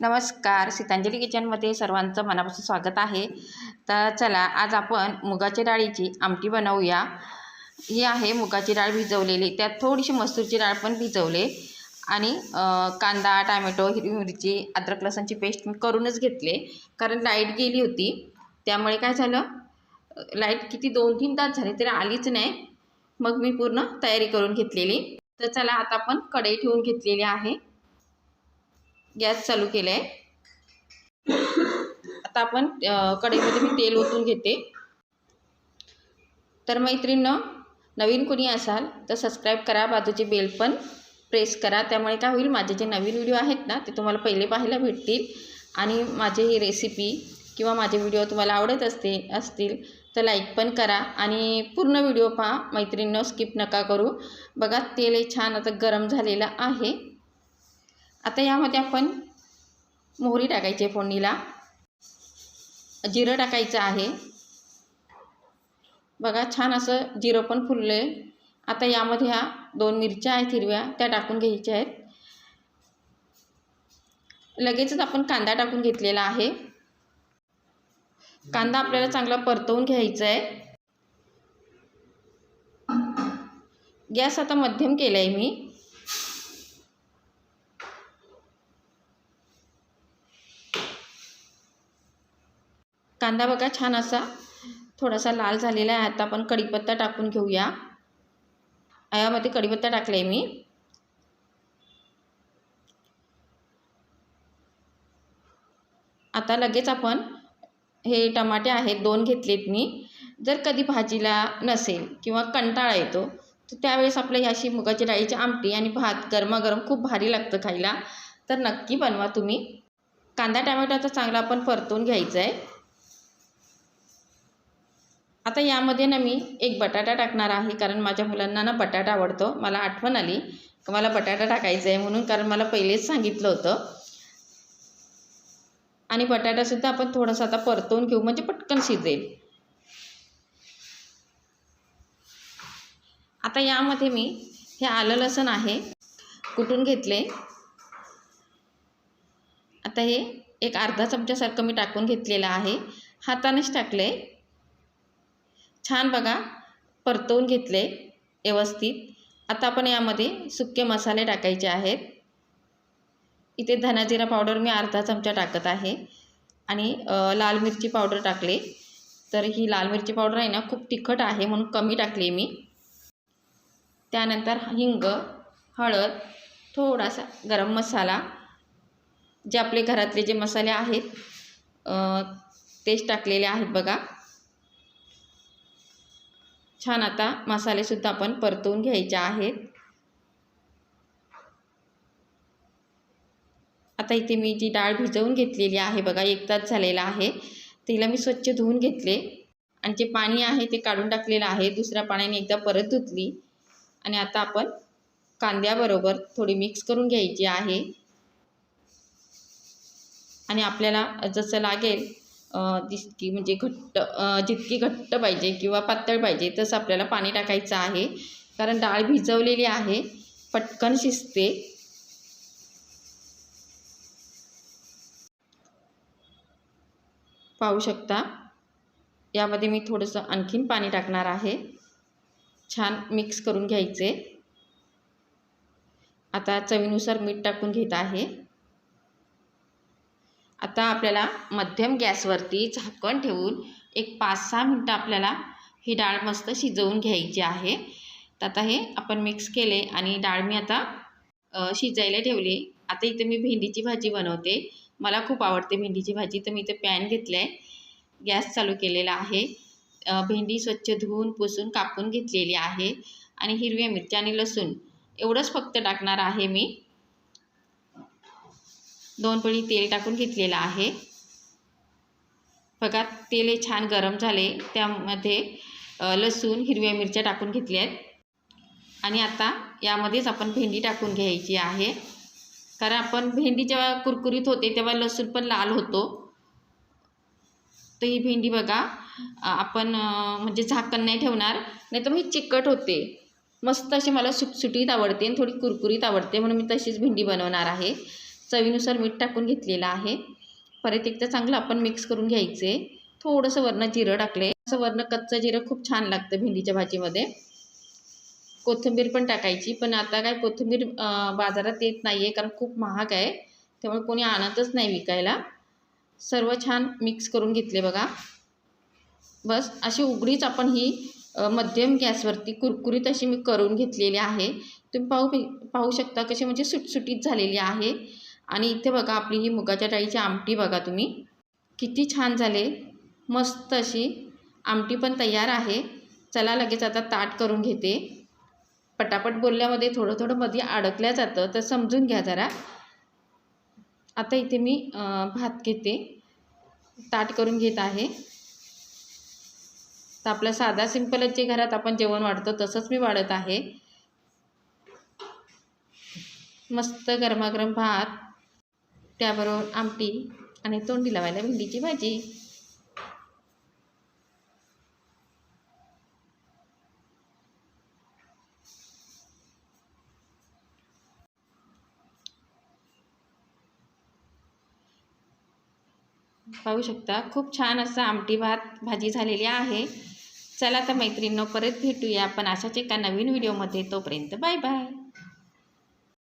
नमस्कार. सीतांजली किचनमध्ये सर्वांचं मनापासून स्वागत आहे. तर चला आज आपण मुगाच्या डाळीची आमटी बनवूया. ही आहे मुगाची डाळ भिजवलेली. त्यात थोडीशी मसूरची डाळ पण भिजवले. आणि कांदा टॅमॅटो हिरवी मिरची अद्रक लसणची पेस्ट मी करूनच घेतले. कारण लाइट गेली होती. त्यामुळे काय झालं? लाइट किती दोन तीन तास झाले तरी आलीच नाही. मग मी पूर्ण तयारी करून घेतलेली. तर चला आता आपण कढई ठेवून घेतलेली आहे. गॅस चालू केला आहे आता आपण कढईमध्ये मी तेल ओतून घेते. तर मैत्रिणीनं नवीन कोणी असाल तर सबस्क्राईब करा बाजूचे बेल पण प्रेस करा. त्यामुळे काय होईल माझे जे नवीन व्हिडिओ आहेत ना ते तुम्हाला पहिले पाहायला भेटतील. आणि माझे ही रेसिपी किंवा माझे व्हिडिओ तुम्हाला आवडत असते असतील तर लाईक पण करा. आणि पूर्ण व्हिडिओ पहा मैत्रिणीनं स्किप नका करू. बघा तेल हे छान आता गरम झालेलं आहे. आता यामध्ये आपण मोहरी टाकायची आहे फोडणीला. जिरं टाकायचं आहे. बघा छान असं जिरं पण फुललं आहे आता यामध्ये ह्या दोन मिरच्या आहेत हिरव्या त्या टाकून घ्यायच्या आहेत. लगेचच आपण कांदा टाकून घेतलेला आहे. कांदा आपल्याला चांगला परतवून घ्यायचा आहे. गॅस आता मध्यम केला आहे मी. कांदा बघा छान असा थोडासा लाल झालेला आहे. आता आपण कढीपत्ता टाकून घेऊया. यामध्ये कढीपत्ता टाकला आहे मी. आता लगेच आपण हे टमाटे आहेत दोन घेतलेत मी. जर कधी भाजीला नसेल किंवा कंटाळा येतो तर त्यावेळेस आपल्या ही अशी मुगाची डाळीची आमटी आणि भात गरमागरम खूप भारी लागतं खायला. तर नक्की बनवा तुम्ही. कांदा टमॅटोचा चांगला आपण परतून घ्यायचा आहे आता यामध्ये ना मी एक बटाटा टाकणार आहे कारण माझ्या मुलांना ना बटाटा आवडतो. मला आठवण आली मला बटाटा टाकायचा आहे म्हणून कारण मला पहिलेच सांगितलं होतं. आणि बटाटासुद्धा आपण थोडासा आता परतवून घेऊ म्हणजे पटकन शिजेल. आता यामध्ये मी हे आलं लसण आहे कुटून घेतले. आता हे एक अर्धा चमच्यासारखं मी टाकून घेतलेलं आहे. हातानेच टाकले छान बघा परतवून घेतले व्यवस्थित. आता आपण यामध्ये सुके मसाले टाकायचे आहेत. इथे धनाजिरा पावडर मी अर्धा चमचा टाकत आहे. आणि लाल मिरची पावडर टाकले. तर ही लाल मिरची पावडर आहे ना खूप तिखट आहे म्हणून कमी टाकली मी. त्यानंतर हिंग हळद थोडासा गरम मसाला जे आपले घरातले जे मसाले आहेत तेच टाकलेले आहेत बघा. छान आता मसालेसुद्धा आपण परतवून घ्यायचे आहेत. आता इथे मी जी डाळ भिजवून घेतलेली आहे बघा एक तास झालेला आहे. तिला मी स्वच्छ धुवून घेतले. आणि जे पाणी आहे ते काढून टाकलेलं आहे. दुसऱ्या पाण्याने एकदा परत धुतली. आणि आता आपण कांद्याबरोबर थोडी मिक्स करून घ्यायची आहे. आणि आपल्याला जसं लागेल जितकी म्हणजे घट्ट जितकी घट्ट पाहिजे किंवा पातळ पाहिजे तसं आपल्याला पाणी टाकायचं आहे. कारण डाळ भिजवलेली आहे पटकन शिजते. पाहू शकता? यामध्ये मी थोडंसं आणखीन पाणी टाकणार आहे. छान मिक्स करून घ्यायचे. आता चवीनुसार मीठ टाकून घेत आहे. आता आपल्याला मध्यम गॅसवरती झाकण ठेवून एक पाच सहा मिनटं आपल्याला ही डाळ मस्त शिजवून घ्यायची आहे. तर आता हे आपण मिक्स केले आणि डाळ मी आता शिजायला ठेवली. आता इथे मी भेंडीची भाजी बनवते. मला खूप आवडते भेंडीची भाजी. तर मी इथे पॅन घेतलं आहे गॅस चालू केलेला आहे. भेंडी स्वच्छ धुवून पुसून कापून घेतलेली आहे. आणि हिरव्या मिरच्या आणि लसूण. एवढंच फक्त टाकणार आहे मी. दोन पळी तेल टाकून घेतलेलं आहे. बघा तेल हे छान गरम झाले. त्यामध्ये लसूण हिरव्या मिरच्या टाकून घेतल्या आहेत. आणि आता यामध्येच आपण भेंडी टाकून घ्यायची आहे. कारण आपण भेंडी जेव्हा कुरकुरीत होते तेव्हा लसूण पण लाल होतो. तर ही भेंडी बघा आपण म्हणजे झाकण नाही ठेवणार नाही तर ही चिकट होते. मस्त अशी मला सुटसुटीत आवडते आणि थोडी कुरकुरीत आवडते म्हणून मी तशीच भेंडी बनवणार आहे. चवीनुसार मीठ टाकून घेतलेलं आहे. परत एकदा चांगलं आपण मिक्स करून घ्यायचे. थोडंसं वरनं जिरं टाकले असं वरनं कच्चं जिरं खूप छान लागतं भेंडीच्या भाजीमध्ये. कोथिंबीर पण टाकायची. पण आता काय कोथिंबीर बाजारात येत नाही आहे कारण खूप महाग आहे. त्यामुळे कोणी आणतच नाही विकायला. सर्व छान मिक्स करून घेतले बघा. बस अशी उघडीच आपण ही मध्यम गॅसवरती कुरकुरीत अशी मी करून घेतलेली आहे. तुम्ही पाहू पाहू शकता कशी म्हणजे सुटसुटीत झालेली आहे. आणि इथे बघा आपली ही मुगाच्या डाळीची आमटी बघा तुम्ही. किती छान झाले. मस्त अशी आमटी पण तयार आहे. चला लगेच आता ताट करून घेते. पटापट बोलल्यामध्ये थोडं थोडं मध्ये अडकल्या जातं तर समजून घ्या जरा. आता इथे मी भात घेते. ताट करून घेत आहे. तर आपलं साधा सिंपलच जे घरात आपण जेवण वाढतो तसंच मी वाढत आहे. मस्त गरमागरम भात. त्याबरोबर आमटी आणि तोंडी लावायला भेंडीची भाजी. पाहू शकता खूप छान असं आमटी भात भाजी झालेली आहे. चला तर मैत्रिणींनो परत भेटूया आपण अशाच एका नवीन व्हिडिओमध्ये. तोपर्यंत बाय बाय.